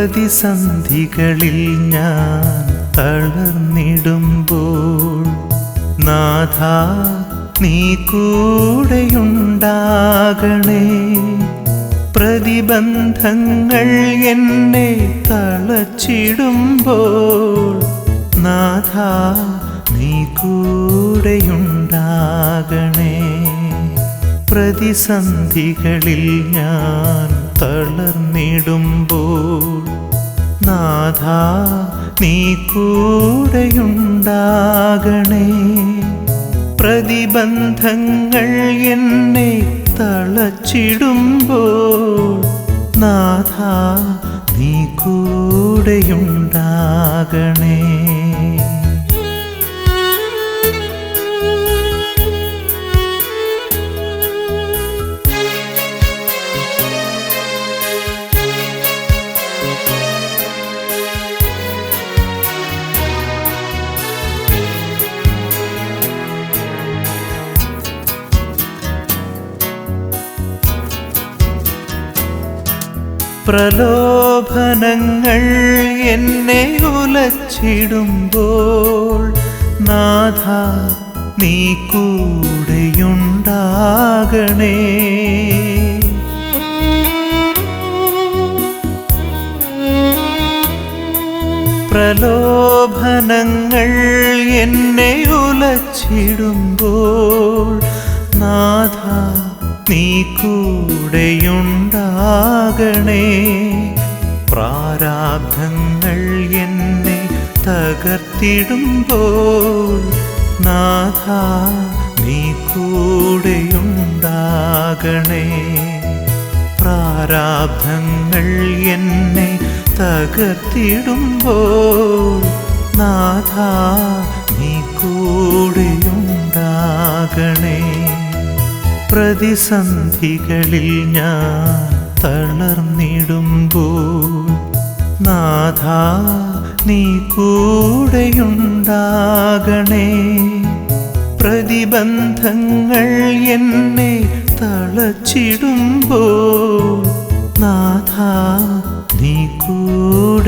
പ്രതിസന്ധികളിൽ ഞാൻ തളർന്നിടുമ്പോൾ നാഥ നീ കൂടെയുണ്ടാകണേ. പ്രതിബന്ധങ്ങൾ എന്നെ തളച്ചിടുമ്പോൾ നാഥ നീ കൂടെയുണ്ടാകണേ. പ്രതിസന്ധികളിൽ ഞാൻ തളർന്നിടുമ്പോൾ നാഥ നീ കൂടെയുണ്ടാകണേ. പ്രതിബന്ധങ്ങൾ എന്നെ തളച്ചിടുമ്പോൾ നാഥ നീ കൂടെയുണ്ടാകണേ. പ്രലോഭനങ്ങൾ എന്നെ ഉലച്ചിടുമ്പോൾ നാഥ നീ കൂടെയുണ്ടാകണേ. പ്രലോഭനങ്ങൾ എന്നെ ഉലച്ചിടുമ്പോൾ നാഥ നീ കൂടെയുണ്ടാകണേ പ്രാരാബ്ധങ്ങൾ എന്നെ തകർത്തിടുമ്പോൾ നാഥ നീ കൂടെയുണ്ടാകണേ. പ്രാരാബ്ധങ്ങൾ എന്നെ തകർത്തിടുമ്പോൾ നാഥ നീ കൂടെയുണ്ടാകണേ. പ്രതിസന്ധികളിൽ ഞാൻ തളർന്നിടുമ്പോൾ നാഥ നീ കൂടെയുണ്ടാകണേ. പ്രതിബന്ധങ്ങൾ എന്നെ തളച്ചിടുമ്പോൾ നാഥ നീ കൂടെയുണ്ടാകണേ.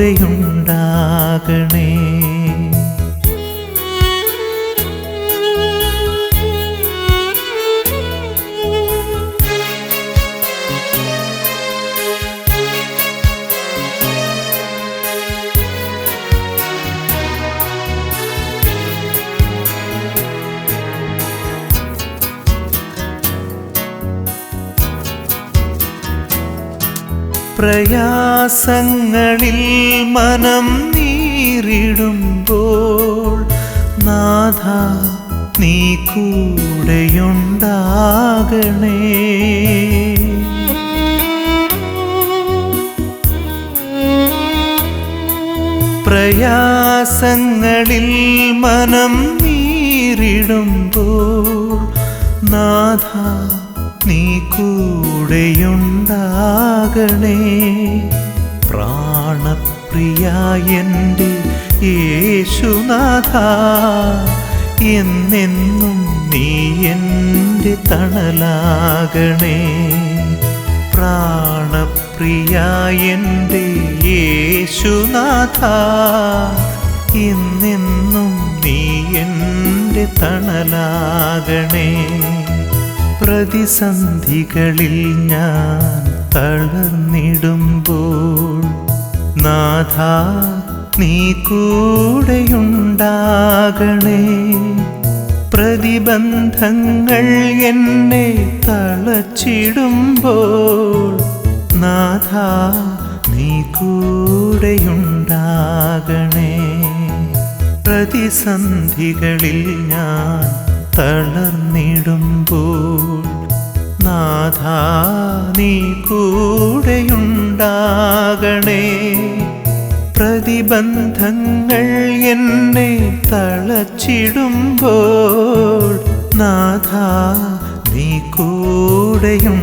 പ്രയാസങ്ങളിൽ മനം നീറിടുമ്പോൾ നാഥ നീ കൂടെയുണ്ടാകണേ. പ്രയാസങ്ങളിൽ മനം നീറിടുമ്പോൾ നാഥ നീ കൂടെയുണ്ടാകണേ. പ്രാണപ്രിയ എന്റെ യേശുനാഥ എന്നെന്നും നീ എന്റെ തണലാകണേ. പ്രാണപ്രിയ എന്റെ യേശുനാഥ എന്നെന്നും നീ എന്റെ തണലാകണേ. പ്രതിസന്ധികളിൽ ഞാൻ തളർന്നിടുമ്പോൾ നാഥ നീ കൂടെയുണ്ടാകണേ. പ്രതിബന്ധങ്ങൾ എന്നെ തളച്ചിടുമ്പോൾ നാഥ നീ കൂടെയുണ്ടാകണേ. പ്രതിസന്ധികളിൽ ഞാൻ തളർന്നിടുമ്പോൾ നാഥ നീ കൂടെയുണ്ടാകണേ. പ്രതിബന്ധങ്ങൾ എന്നെ തളച്ചിടുമ്പോൾ നാഥാ നീ കൂടെയുണ്ടാകണേ.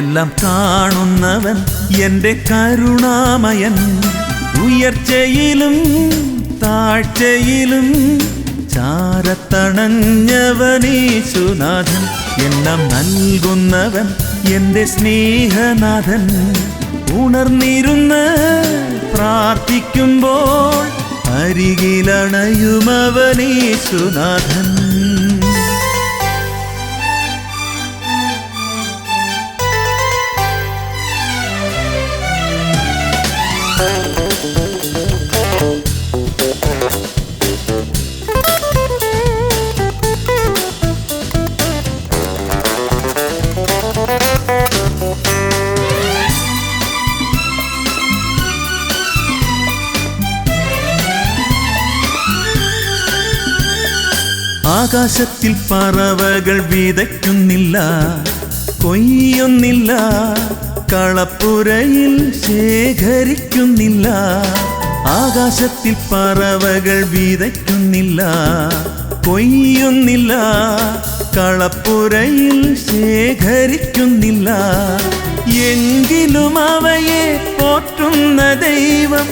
എല്ലാം കാണുന്നവൻ എന്റെ കരുണാമയൻ. ഉയർച്ചയിലും താഴ്ചയിലും ചാരത്തണഞ്ഞവനീശുനാഥൻ. എല്ലാം നൽകുന്നവൻ എന്റെ സ്നേഹനാഥൻ. ഉണർന്നിരുന്ന് പ്രാർത്ഥിക്കുമ്പോൾ അരികിലണയുമവനീശുനാഥൻ. ആകാശത്തിൽ പറവകൾ വിതയ്ക്കുന്നില്ല കൊയ്യുന്നില്ല കളപ്പുരയിൽ ശേഖരിക്കുന്നില്ല. ആകാശത്തിൽ പറവകൾ വിതയ്ക്കുന്നില്ല കൊയ്യുന്നില്ല കളപ്പുരയിൽ ശേഖരിക്കുന്നില്ല. എങ്കിലും അവയെ പോറ്റുന്ന ദൈവം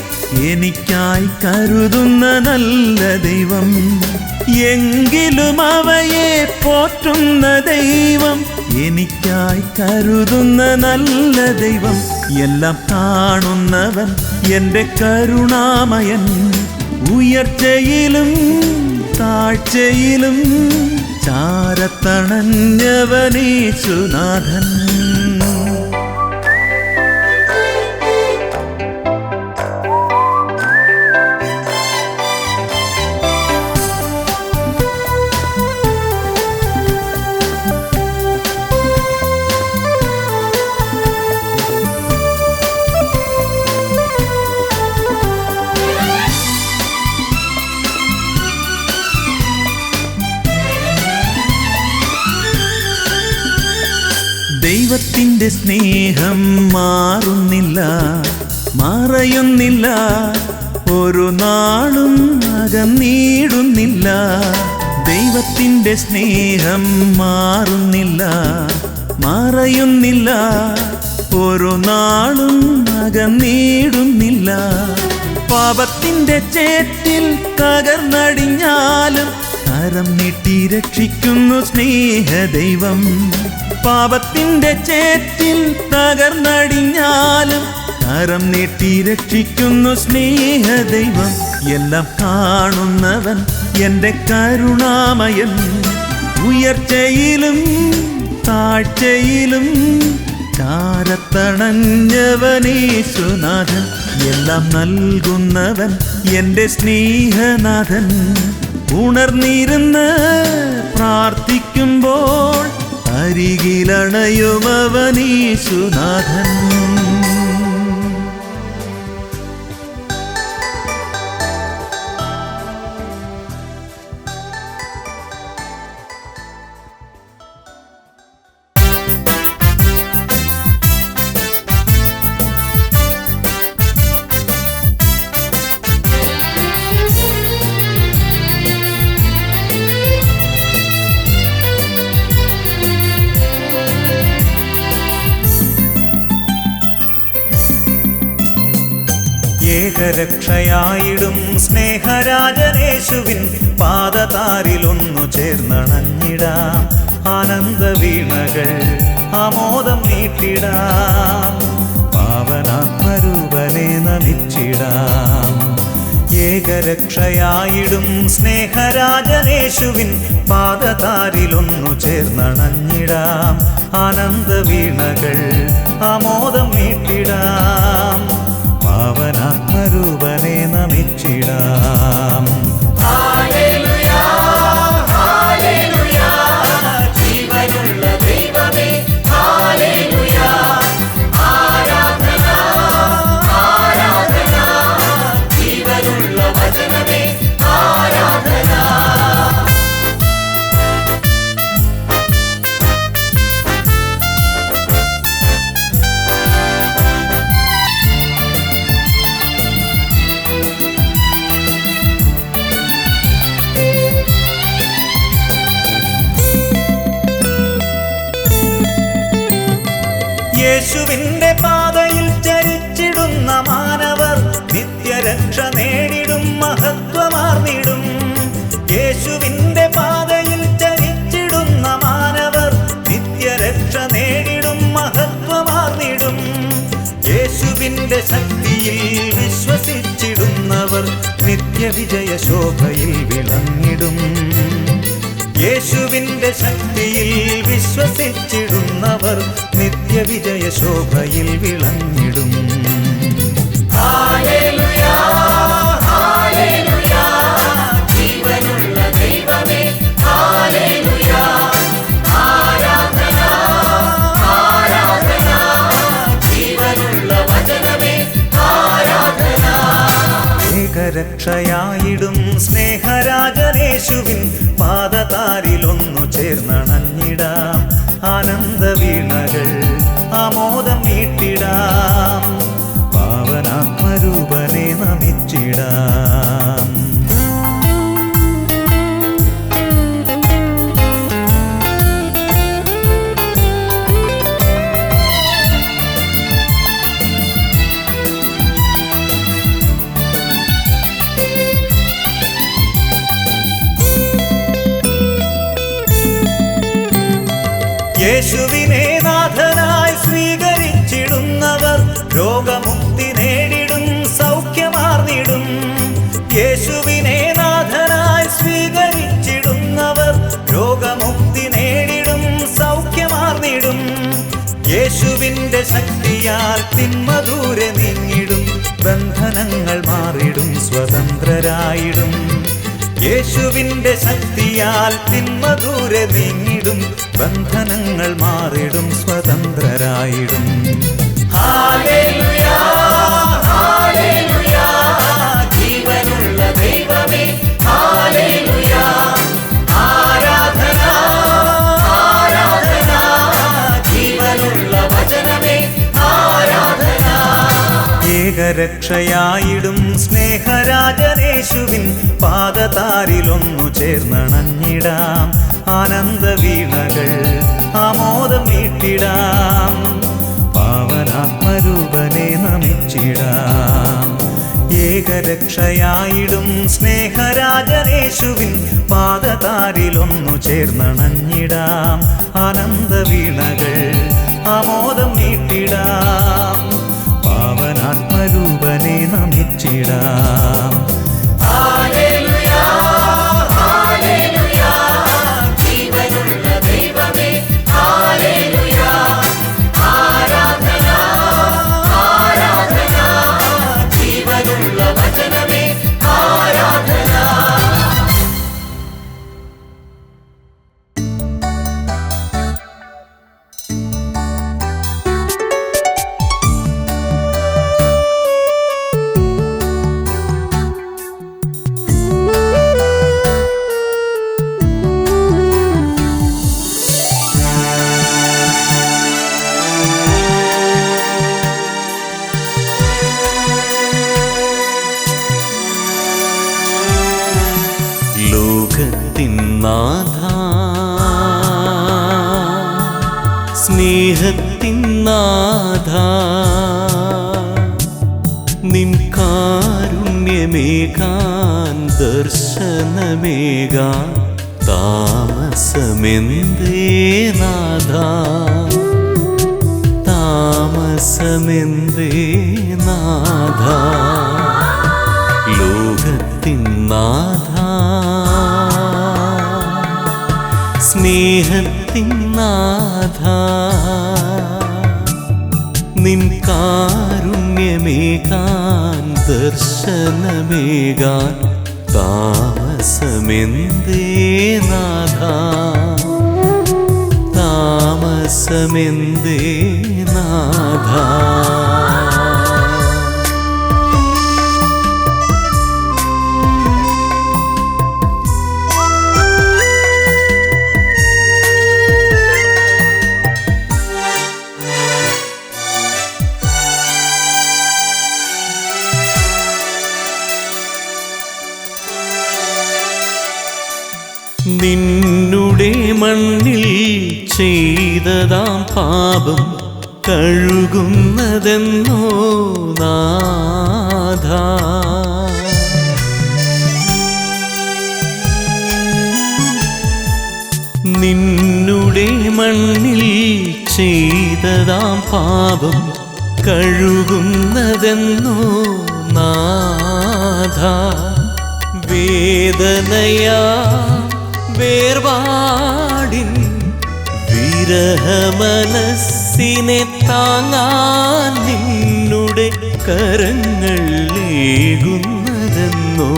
എനിക്കായി കരുതുന്ന നല്ല ദൈവം. എങ്കിലും അവയെ പോറ്റുന്ന ദൈവം എനിക്കായി കരുതുന്ന നല്ല ദൈവം. എല്ലാം കാണുന്നവൻ എന്റെ കരുണാമയൻ. ഉയർച്ചയിലും താഴ്ചയിലും ചാരത്തണഞ്ഞവനീശുനാഥൻ ദൈവത്തിന്റെ സ്നേഹം മാറുന്നില്ല മറയുന്നില്ല. ഒരു നാളും അകന്നീടുന്നില്ല ദൈവത്തിന്റെ സ്നേഹം മാറുന്നില്ല മറയുന്നില്ല. ഒരു നാളും അകന്നീടുന്നില്ല പാപത്തിന്റെ ചേറ്റിൽ തകർന്നടിഞ്ഞാലും കരം നീട്ടി രക്ഷിക്കുന്നു സ്നേഹദൈവം. പാപത്തിന്റെ ചേറ്റിൽ തകർന്നടിഞ്ഞാലും കരം നീട്ടി രക്ഷിക്കുന്നു സ്നേഹദൈവം. എല്ലാം കാണുന്നവൻ എന്റെ കരുണാമയൻ. ഉയർച്ചയിലും താഴ്ചയിലും ചാരത്തണഞ്ഞവനേശുനാഥൻ. എല്ലാം നൽകുന്നവൻ എന്റെ സ്നേഹനാഥൻ. ഉണർന്നിരുന്ന് പ്രാർത്ഥിക്കുമ്പോൾ അരികിലണയുമവനീശുനാഥൻ. ഏകരക്ഷയായിടും സ്നേഹരാജനേശുവിൻ പാദതാരിലൊന്നു ചേർന്നണഞ്ഞിടാം. ആനന്ദ വീണകൾ ആമോദം നീട്ടിടാം. പാവനാത്മരൂപനെ നമിച്ചിടാം. ഏകരക്ഷയായിടും സ്നേഹരാജനേശുവിൻ പാദതാരിലൊന്നു ചേർന്നണഞ്ഞിടാം. ആനന്ദ വീണകൾ ആമോദം നീട്ടിടാം. പാവനാത്മരൂപനെ നമിച്ചിടാം. നിത്യവിജയ ശോഭയിൽ വിളങ്ങിടും. യേശുവിന്റെ ശക്തിയിൽ വിശ്വസിച്ചിടുന്നവർ നിത്യവിജയ ശോഭയിൽ വിളങ്ങിടും. ഏകരക്ഷയായിടും സ്നേഹരാജനേശുവിൻ പാദതാരിലൊന്നു ചേർന്നണഞ്ഞിടാം. ആനന്ദ വീണകൾ ആമോദം വീട്ടിടാം. മാറിടും സ്വതന്ത്രരായിടും. യേശുവിന്റെ ശക്തിയാൽ തിന്മ ദൂരെ നീങ്ങിടും. ബന്ധനങ്ങൾ മാറിടും സ്വതന്ത്രരായിടും. ഹാലേലുയാ, ഏകരക്ഷയായിടും സ്നേഹരാജനേശുവിൻ പാദതാരിലൊന്നു ചേർന്നണഞ്ഞിടാം. ആനന്ദ വീണകൾ ആമോദം വീട്ടിടാം പാവനാത്മരൂപനെ നമിച്ചിടാം. ഏകരക്ഷയായിടും സ്നേഹരാജനേശുവിൻ പാദതാരിലൊന്നു ചേർന്നണഞ്ഞിടാം. ആനന്ദ വീണകൾ ആമോദം വീട്ടിടാം പാവനാത്മരൂപനെ നമിച്ചിടാം സ്നേഹത്തിൻ നാഥ. നിൻ കാരുണ്യമേകാൻ ദർശനമേകാൻ താമസമെന്തേ നാഥ. താമസമെന്തേ നാഥ. ലോകത്തിൻ നാഥ. നാഥ നിൻ കാരുണ്യമേകാൻ ദർശനമേകാൻ താമസമെന്തേ നാഥ. താമസമെന്തേ നാഥ. കഴുകുന്നതെന്നോ താങ്ങാൻ നിന്നുടെ കരങ്ങൾ ഏകുന്നതെന്നോ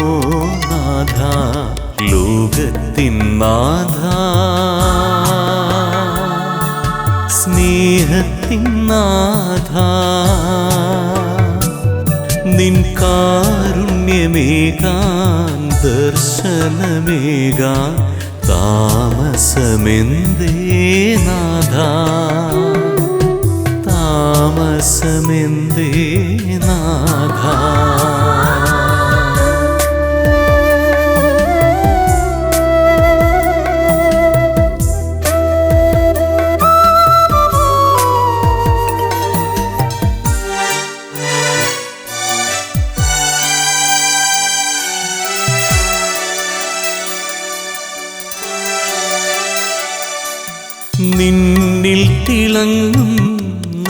നാഥ? ലോകത്തിൻ നാഥ. സ്നേഹത്തിൻ നാഥ. നിൻ കാരുണ്യമേകാൻ ദർശനമേകാൻ താമസമെന്തേ നാഥ? താമസമെന്തേ നാഥ നിന്നിൽ തിളങ്ങും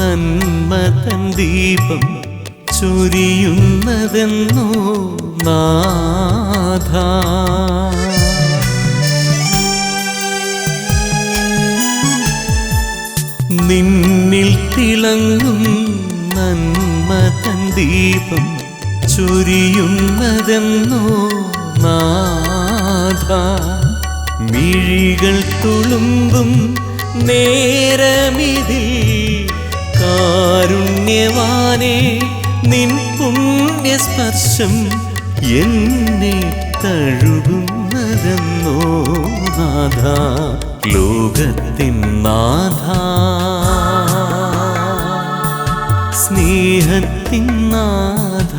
നന്മ തൻ ദീപം ചൊരിയുന്നതെന്നോ നാഥ. നിന്നിൽ തിളങ്ങും നന്മതൻ ദീപം ചൊരിയുന്നതെന്നോ നാഥ. മിഴികൾ തുളുമ്പും നേരമിതിൽ കാരുണ്യവാനെ നിൻ പുണ്യസ്പർശം എന്നെ തഴുകുന്നതെന്നോ നാഥ ലോകത്തിൻ നാഥ. സ്നേഹത്തിൻ നാഥ.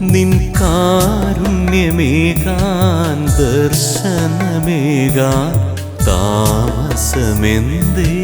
നിൻ കാരുണ്യമേകാൻ ദർശനമേകാൻ താമസമെന്തേ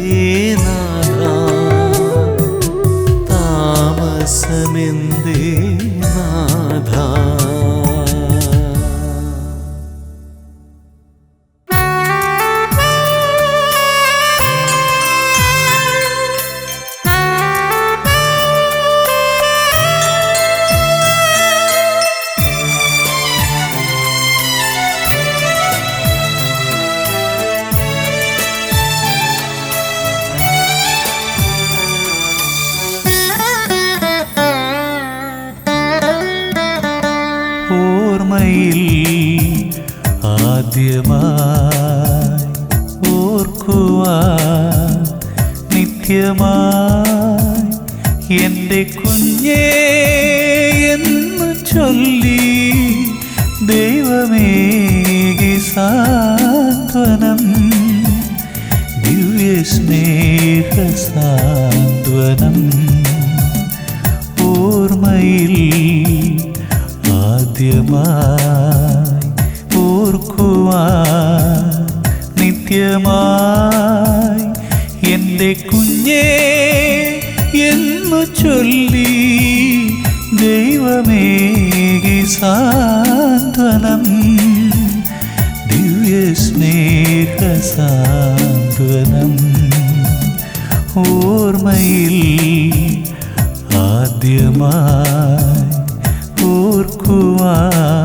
താമസമെന്തേ ഓർക്കുവാൻ നിത്യമായി എന്റെ കുഞ്ഞേ എന്നു ചൊല്ലി ദൈവമേകി സാന്ത്വനം ദിവ്യ സ്നേഹ സാന്ത്വനം ഓർമ്മയിൽ ആദ്യമായി ഓർക്കുവാൻ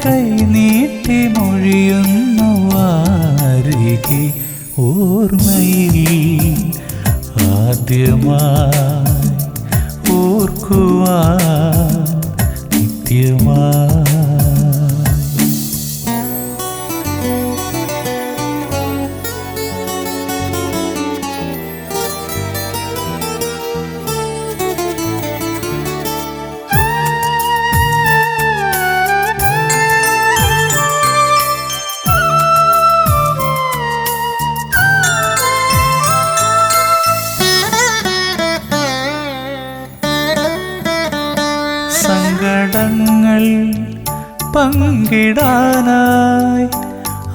കൈ നീട്ടി മൊഴിയുന്നു വാരികെ ഓർമ്മയിൽ. ആദ്യമായി ഓർക്കുവാൻ നിത്യമായി പങ്കിടാനായി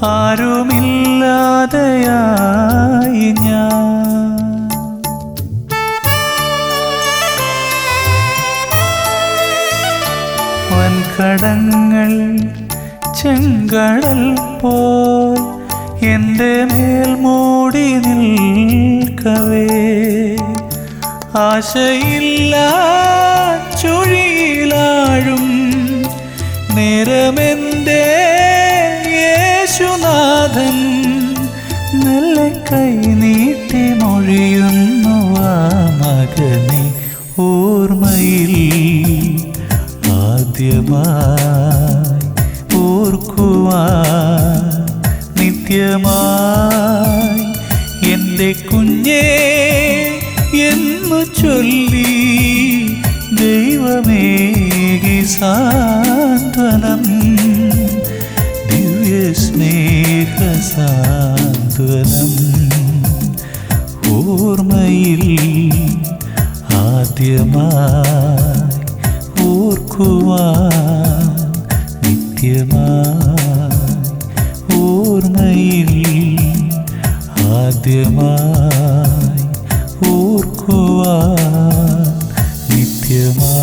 ആരുമില്ലാതെയായി ഞാൻ. വൻകടങ്ങൾ ചെങ്കടൽ പോൽ എന്റെ മേൽ മൂടി നിൽക്കവേ. ആശയില്ല ചുഴിയിലാഴും നേരമെന്റെ യേശുനാഥൻ നല്ല കൈ നീട്ടി മൊഴിയുന്നു ആ മകനെ ഓർമ്മയിൽ. ആദ്യമായി ഓർക്കുവാൻ നിത്യമായി എന്റെ കുഞ്ഞേ എന്നു ചൊല്ലി ദൈവമേകി സാന്ത്വനം ദിവ്യ സ്നേഹ സാന്ത്വനം ഓർമ്മയിൽ ആദ്യമായി ഓർക്കുവാൻ നിത്യമായി ഓർമ്മയിൽ ആദ്യമായി ഓർക്കുവാൻ നിത്യമായി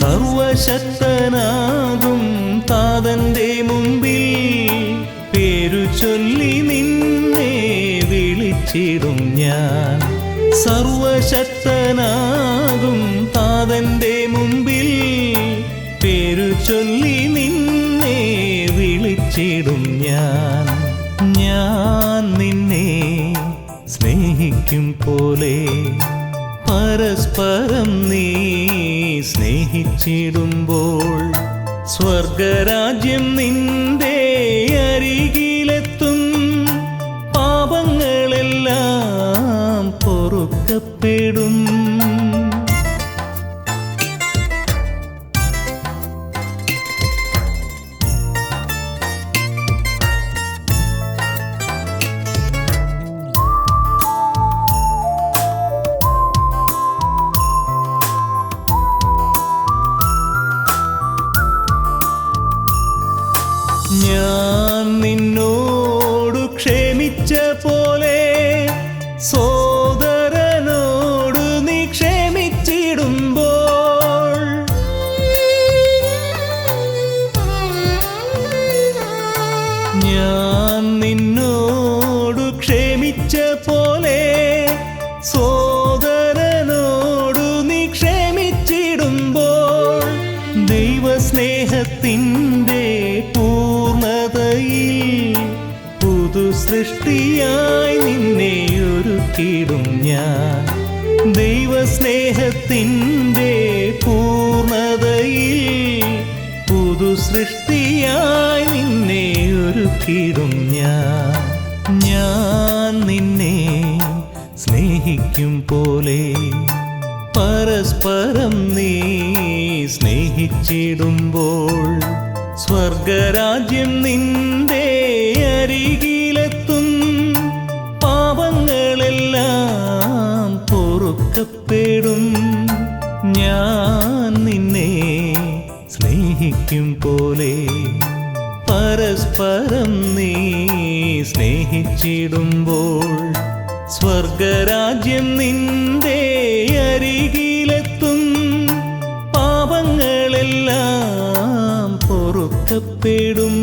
സർവശക്തനാകും താതന്റെ മുമ്പിൽ. പേരു ചൊല്ലി നിന്നെ വിളിച്ചിടും ഞാൻ. സർവശക്തനാകും താതന്റെ മുമ്പിൽ. പേരു ചൊല്ലി നിന്നെ വിളിച്ചിടും ഞാൻ. ഞാൻ നിന്നെ സ്നേഹിക്കും പോലെ പരസ്പരം നീ സ്നേഹിച്ചിടുമ്പോൾ സ്വർഗരാജ്യം നിന്റെ അരികിലെത്തും. പാപങ്ങളെല്ലാം പൊറുക്കപ്പെടും. സ്നേഹിക്കും പോലെ പരസ്പരം നീ സ്നേഹിച്ചിടുമ്പോൾ സ്വർഗരാജ്യം നിന്റെ അരികിലെത്തും. പാപങ്ങളെല്ലാം പൊറുക്കപ്പെടും. ഞാൻ നിന്നെ സ്നേഹിക്കും പോലെ പരസ്പരം നീ സ്നേഹിച്ചിടുമ്പോൾ സ്വർഗരാജ്യം നിന്റെ അരികിലെത്തും. പാപങ്ങളെല്ലാം പൊറുക്കപ്പെടും.